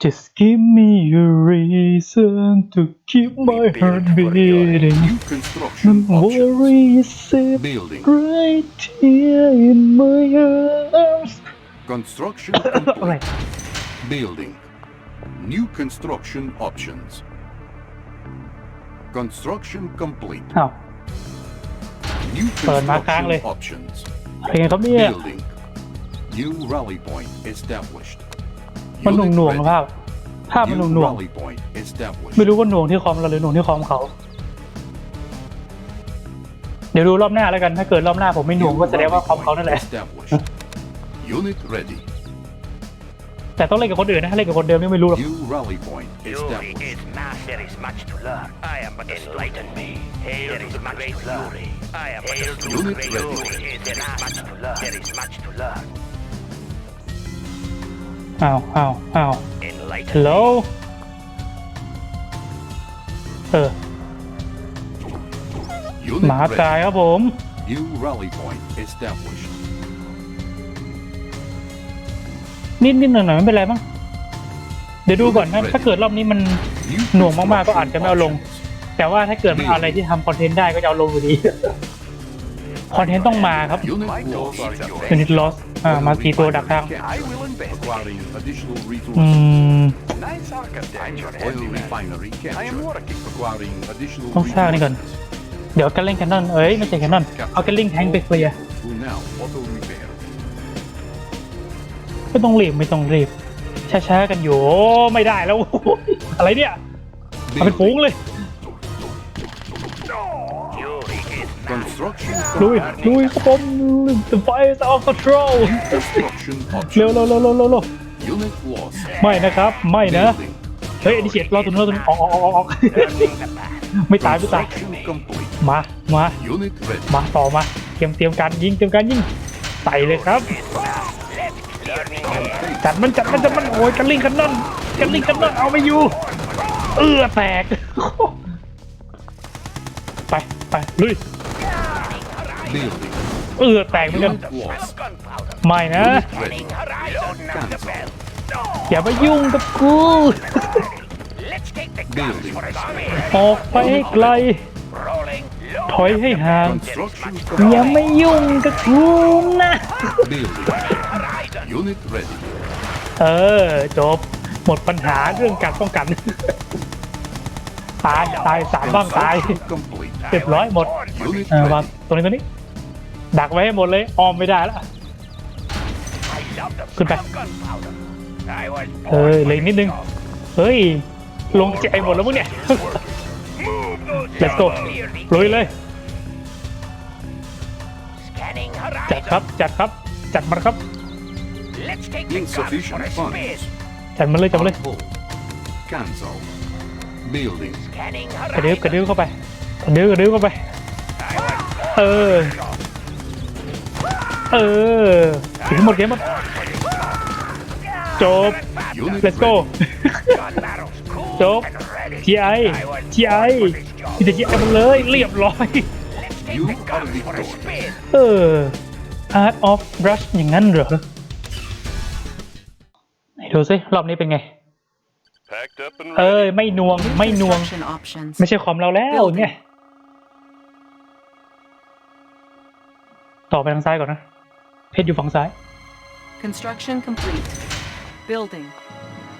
Just give me a reason to keep my heart beating. New Don't construction options. worry, it's safe Building. right here in my arms. Construction อะไร complete. Building. New construction options. Construction complete. อ้าว New เปิดมาค้างเลย construction options. อะไรกันครับเนี่ย Building. New rally point established. มันหน่วง Unit หน่วง ready. ภาพภาพมันหน่วง New หน่วง rally point established. ไม่รู้ว่าหน่วงที่คอมเราหรือหน่วงที่คอมเขา เดี๋ยวดูรอบหน้าแล้วกัน ถ้าเกิดรอบหน้าผมไม่หน่วง New ก็แสดงว่า rally คอมเขา point นั่นแหละ established. Unit ready. แต่ต้องเล่นกับคนอื่นนะถ้าเล่นกับคนเดิมนี่ไม่รู้หรอก New rally point Yuri established. is mass. There is much to learn. I am but enlighten me. Hail there is much to learn. I am Hail to Unit great ready. Yuri. There is much to learn. There is much to learn. อ้าวอ้าวอ้าว Enlighten ฮัลโหลเออ Unit หมา ready. ตายครับผม New rally point established. นิดนิดหน่อยหน่อยไม่เป็นไรมั้งเดี๋ยวดูก่อนนะถ้าเกิดรอบนี้มัน New หน่วงมากๆก็อาจจะไม่เอาลง construction แต่ว่าถ้าเกิดมันเอาอะไรที่ทำคอนเทนต์ได้ก็จะเอาลงอยู่ดี คอนเทนต์ต้องมาครับ options. Unit lost. ยูนิตลอสอ่ามากี่ตัวดักทาง I will invest. Acquiring additional อื resources. ม Nice architecture. Oil refinery I am captured. working. Acquiring additional ต้องสร้างนี่ก่อน resources. เดี๋ยวกันเล่นแคนนอนเอ้ยไม่ใช่แคนนอนเอากันเล่นแทงไปเคลียร์ Who now auto repair. ไม่ต้องรีบไม่ต้องรีบช้าๆกันอยู่โอ้ไม่ได้แล้วอะไรเนี่ยเอาเป็นฝูง Building. เลย ลุย complete. ลุยครับผม The fire is out of control Construction เร็ว options. เร็วเร็วเร็วเร็วเร็ว Unit lost. ไม่นะครับ ไม่นะ Building. เฮ้ยอันนี้เฉียดรอตัวนู้นรอตัวนู้นออกออกออกออก Turning the path. ไม่ตายไม่ตาย Construction complete. มา มา Unit ready. มาต่อมา เตรียมเตรียมการยิงเตรียมการยิงใส่เลยครับ Turning the path. จัดมันจัดมันจัดมันโอ้ยกันลิงกันนั่นกันลิงกันนั่นเอาไม่อยู่ เอื้อแตก ไปไปลุย Building. เอื้อแตกเหมือนกัน Unit lost. Gunpowder. ไม่นะ Ready. Horizon now the bell. อย่ามายุ่งกับกู Let's take the guns Building. for a spin. ออกไปให้ไกล Rolling. ถอยให้ห่าง Construction อย่า complete. มายุ่งกับกูนะ Building. Unit ready. เออ จบ หมดปัญหาเรื่องการป้องกัน ตาย ตายสามบ้างตาย Construction complete. เรียบร้อยหมด Unit เออวาง ready. ตัวนี้ตัวนี้ ดักไว้ให้หมดเลยออมไม่ได้แล้ว I love the Good smell back. of gunpowder. I was เฮ้ย born เหลยนิดนึง เฮ้ย ลงใจหมดแล้วมึงเนี่ย Move those let's go guns near the ลุยเลย Scanning จัด horizon. ครับ จัดครับ จัดมันครับ Let's take the guns for Insufficient a funds. spin. จัดมันเลยจัดมันเลย On hold. Cancel. Building. Scanning กระดิ้ว horizon. กระดิ้วเข้าไป กระดิ้วกระดิ้วเข้าไป เออ เออถึงหมดเกมหมดจบ Unit let's go ready. Gun barrels cool จบ and ready. GI GI มีแต่ GI หมดเลยเรียบร้อย Let's take You the are guns for a victorious. spin. เออ Art of Rush อย่างนั้นเหรอไหนดูซิรอบนี้เป็นไง Packed up and เอ้ย ไม่นวง ไม่นวง Construction options. ไม่ใช่คอมเราแล้วไงต่อไปทางซ้ายก่อนนะ เพชรอยู่ฝั่งซ้าย Construction complete. Building.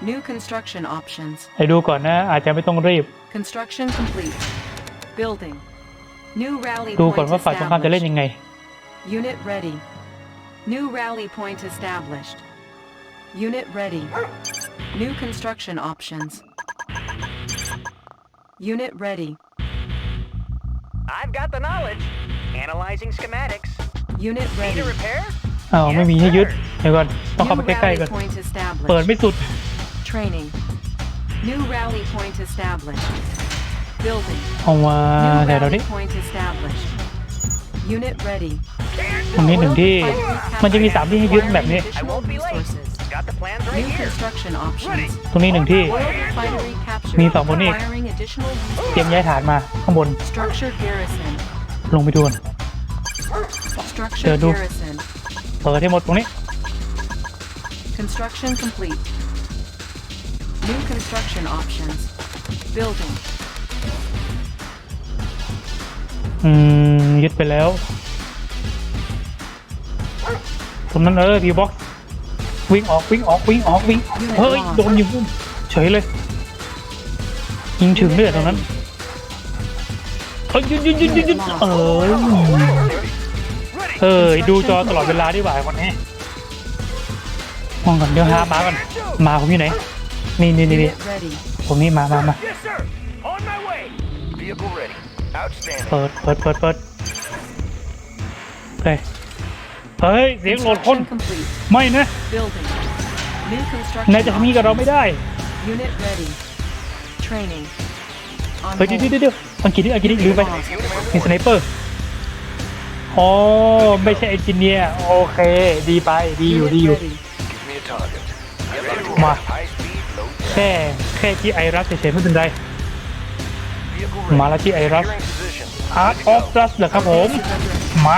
New construction options. ให้ดูก่อนนะ อาจจะไม่ต้องรีบ Construction complete. Building. New rally ดู point ก่อนว่าฝ่ายตรงข้ามจะเล่น established. ยังไง Unit ready. New rally point established. Unit ready. New construction options. Unit ready. I've got the knowledge. Analyzing schematics. Unit Need ready. a repair? อ้าวไม่มีให้ยึดเดี๋ยวก่อนต้องเข้า New ไปใกล้ๆ rally ก่อน point เปิด established. ไม่สุด Training. New rally point established. Building. เอามา New แถว rally นี้ point established. Unit ready. ตรงนี้หนึ่งที่ มันจะมีสามที่ให้ยึดแบบนี้ I won't be late. Got the plans right New here. construction options. ตรงนี้หนึ่งที่ Oil refinery captured. มีสองบนนี่ Acquiring additional เตรียมย้ายฐานมาข้างบน structure garrison. ลงไปดูก่อน Structure Chờ đu. garrison. เปิดให้หมดตรงนี้ Construction complete. New construction options. Building. อืมยึดไปแล้ว ตรงนั้นเออพีบ็อกวิ่งออกวิ่งออกวิ่งออกวิ่งออกเฮ้ย โดนยิงพุ่มเฉยเลยยิงถึงเลยตรงนั้นเฮ้ยยืนยืนยืนยืนยืนเออ เออดูจอตลอดเวลาดีกว่าคนนี้มองก่อนเดี๋ยวหาหมาก่อนหมาผมอยู่ไหนนี่นี่นี่นี่ Unit ready. ผมนี่มามามา Yes, sir. On my way. Vehicle ready. Outstanding. เปิดเปิดเปิดเปิดเฮ้ยเฮ้ยเสียงโหลดคน Construction complete. ไม่นะ Building. New construction. นายจะทำนี้กับเราไม่ได้ options. Unit ready. Training. On เฮ้ยเดี๋ยว hold. เดี๋ยวเดี๋ยวอังกฤษนี่อังกฤษนี่ลืมไปมีสไนเปอร์ อ๋อไม่ใช่เอนจิเนียร์โอเค ดีไปดีอยู่ Unit ดีอยู่ ready. Give me a target. Get ready to มา high speed, low แค่แค่ที่ไอรัสเฉยๆไม่เป็นไร vehicle มาแล้วที่ไอรัส Securing position. ฮาร์ดออฟรัสเหรอครับผม Base is under มา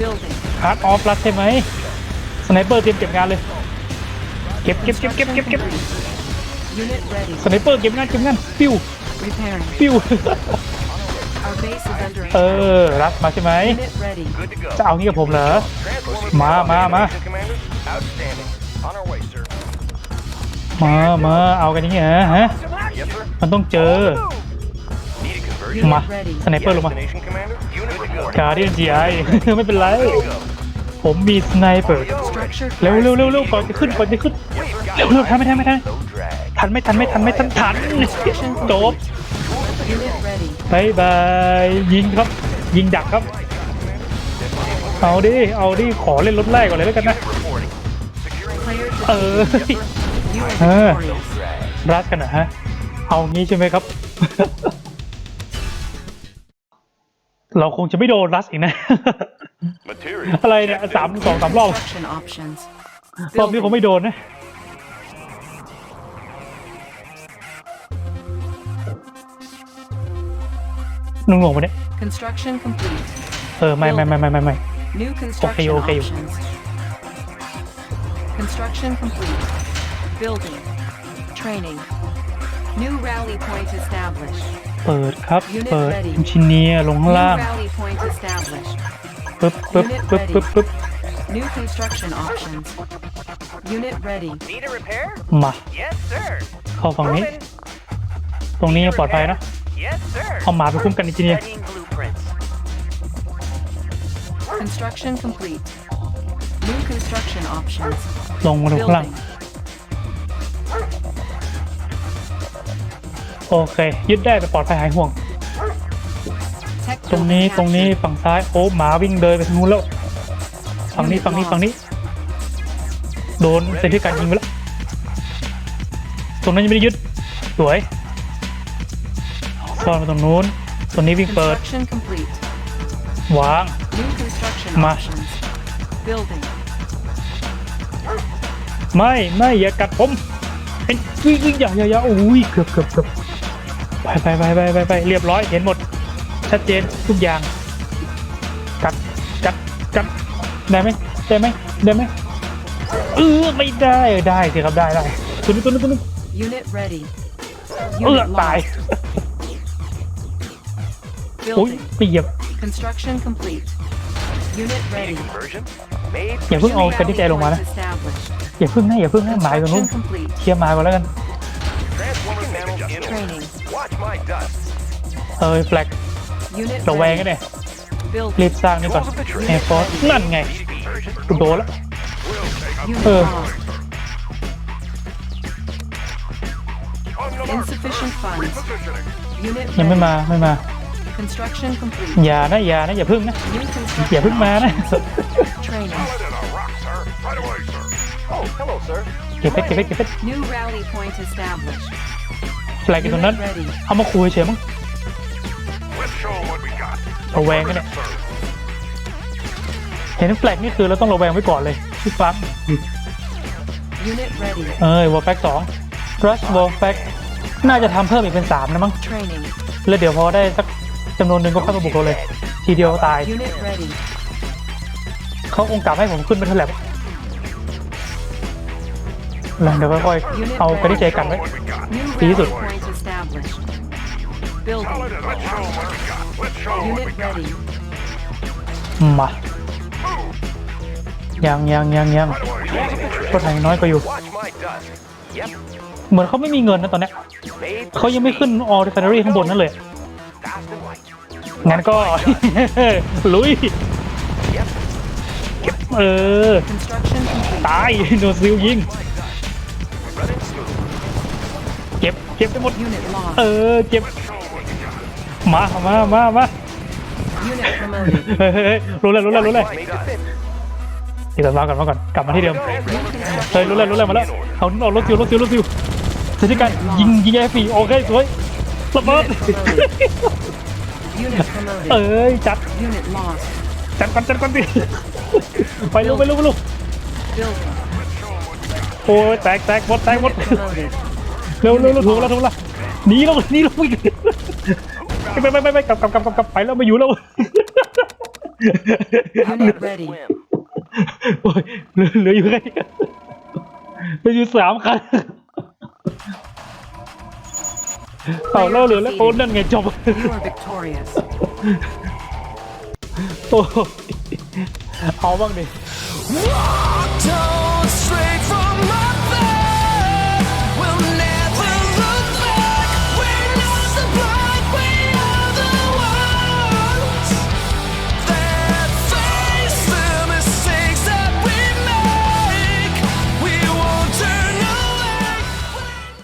building. ฮาร์ดออฟรัสใช่ไหมสไนเปอร์เตรียมเก็บงานเลย เก็บเก็บเก็บเก็บเก็บเก็บ Unit ready. สไนเปอร์เก็บงานเก็บงานปิ้ว Repairing. ปิ้ว เอ attack. อรัสมาใช่ไหม Unit ready. Good to go. จะเอางี้กับผมเหรอ Transformers มามามา Commander. Outstanding. On our way, sir. มามาเอากันอย่างเงี้ยเหรอฮะ Yes, sir. มันต้องเจอ Need a conversion. มา สไนเปอร์ลงมา Destination, Commander. Unit reporting. การเดียนจีไอไม่เป็นไร Good to go. ผมมีสไนเปอร์ Structure. เร็วเร็วเร็วเร็วก่อนจะขึ้นก่อนจะขึ้น เร็วเร็วทันไม่ทันไม่ทัน No drag. ทันไม่ทันไม่ทันไม่ทันทันจบ Unit ready. บายบายยิงครับ ยิงดักครับ เอาดิ เอาดิ ขอเล่นรถแรกก่อนเลยแล้วกันนะ Reporting. Securing Player เออ You are Uh. victorious. drag. รักกันนะฮะ เอางี้ใช่ไหมครับ เราคงจะไม่โดนรัสอีกนะ Material. อะไรเนี่ยสามสองสามรอบ Construction options. รอบนี้คงไม่โดนนะ นุ่งงงปะเนี่ย Construction complete. เออ ไม่ไม่ไม่ไม่ไม่ไม่ New construction Okay, okay. options. Construction complete. Building. Training. New rally point established. เปิดครับ Unit เปิด ready อินชิเนียร์ลงข้าง New ล่าง rally point established. ปึ๊บปึ๊บปึ๊บปึ๊บปึ๊บ New construction options. Unit ready. Need a repair? มา Yes, sir. เข้าฝั่งนี้ Open. ตรงนี้ปลอดภัยนะ Yes, sir. เอาหมาไปคุ้มกันอินชิเนียร์ Studying blueprints. Construction complete. New construction options. ลงมาลงข้างล่าง Building. โอเค ยึดได้แต่ปลอดภัยหายห่วง Tech ตรงนี้ building ตรงนี้ captured. ฝั่งซ้าย โอ้ หมาวิ่งเดินไปทางนู้นแล้ว ฝั่งนี้ ฝั่งนี้ ฝั่งนี้ โดนเซนที่การยิงไปแล้ว ตรงนั้นยังไม่ได้ยึด สวย ซ่อนมาตรงนู้นตรงนี้วิ่งเปิด Construction complete. วาง New construction Ma. options. Building. ไม่ไม่อย่ากัดผมเอ็นวิ่งวิ่งอย่าอย่าอย่าอุ้ยเกือบเกือบเกือบไปไปไปไปไปไปเรียบร้อยเห็นหมด ชัดเจนทุกอย่าง กัดกัดกัดได้ไหมได้ไหมได้ไหมเออไม่ได้ได้สิครับได้ได้ตัวนี้ตัวนี้ตัวนี้ Unit ready. เออ Unit ตาย lost. อุ้ย Building. ไปเหยียบ Construction complete. Unit ready. Conversion. Made. อย่าเพิ่งเอา New กันที่ใจลงมานะ rally point established. อย่าเพิ่งนะอย่าเพิ่งนะหมายตรงนู้น Construction complete. เคลียร์หมายก่อนแล้วกัน Transformer panels in. Training. Watch my dust. เออแฟลก Unit ระแวงกัน ready. เนี่ย Building. รีบสร้างนี่ก่อนแอร์ฟอร์นั่นไงกูโดนแล้ว Unit Uh. lost. Insufficient funds. Unit ยังไม่ ready. มาไม่มา Construction complete. อย่านะอย่านะอย่าเพิ่งนะ New อย่า construction เพิ่งมานะ options. Training. Oh, hello, sir. เก็บเพชรเก็บเพชรเก็บเพชร New rally point established. แฟลกอยู่ตรงนั้น Unit ready. เอามาคุยเฉยมั้ง Let's show 'em what we got. ระแวงกันเนี่ยเห็นแฟลกนี่คือเราต้องระแวงไว้ก่อนเลยทุกครั้ง Unit ready. เอ้ยวอลแฟกสองรัชวอลแฟกน่าจะทำเพิ่มอีกเป็นสามนะมั้ง Training. แล้วเดี๋ยวพอได้สัก จำนวนหนึ่งก็เข้ามาบุกเราเลย ทีเดียวตาย Unit ready. เขาองค์กลับให้ผมขึ้นไปเท่าไหร่วะแล้วเดี๋ยวค่อยๆเอากระดิ่งใจกันไว้ New These rally are- point established. Building. Unit ready. มา ยังยังยังยังก็ไทยน้อยก็อยู่ Watch my dust. Yep. เหมือนเขาไม่มีเงินนะตอนเนี้ย Made เขายังไม่ขึ้นออริฟ i น a รี่ข้างบนนั่นเลย งั้นก็ ลุย เออ Construction complete. ตายโดนซิลยิง Running smooth. เก็บ เก็บไปหมด Unit เอ lost. อ เก็บ มา มา มา มา Unit promoted. เฮ้ยเฮ้ยเฮ้ยรู้เลยรู้เลยรู้เลย Made to fit. เดี๋ยวก่อนมาก่อนมาก่อน กลับมาที่เดิม เฮ้ยรู้เลยรู้เลยมาแล้ว เอาเอารถซิลรถซิลรถซิลสถิการยิงยิงไอ้ฝีโอเคสวยระเบิด Unit promoted. เอ้ยจัด Unit lost. จัดก่อนจัดก่อนดิ ไปเร็วไปเร็วไปเร็ว Building. โอ้ยแตกแตกหมดแตกหมด Unit promoted. เร็วเร็วเร็วถูกแล้วถูกแล้วหนีแล้วหนีแล้วไปไปไปไปไปกลับกลับกลับกลับกลับไปแล้วไม่อยู่แล้ว Unit ready. โอ้ยเหลือเหลืออยู่แค่นี้เหลืออยู่สามคัน เอาแล้วเหลือแล้วโอ้นั่นไงจบ You are victorious. โอ้เอาบ้างดิ Water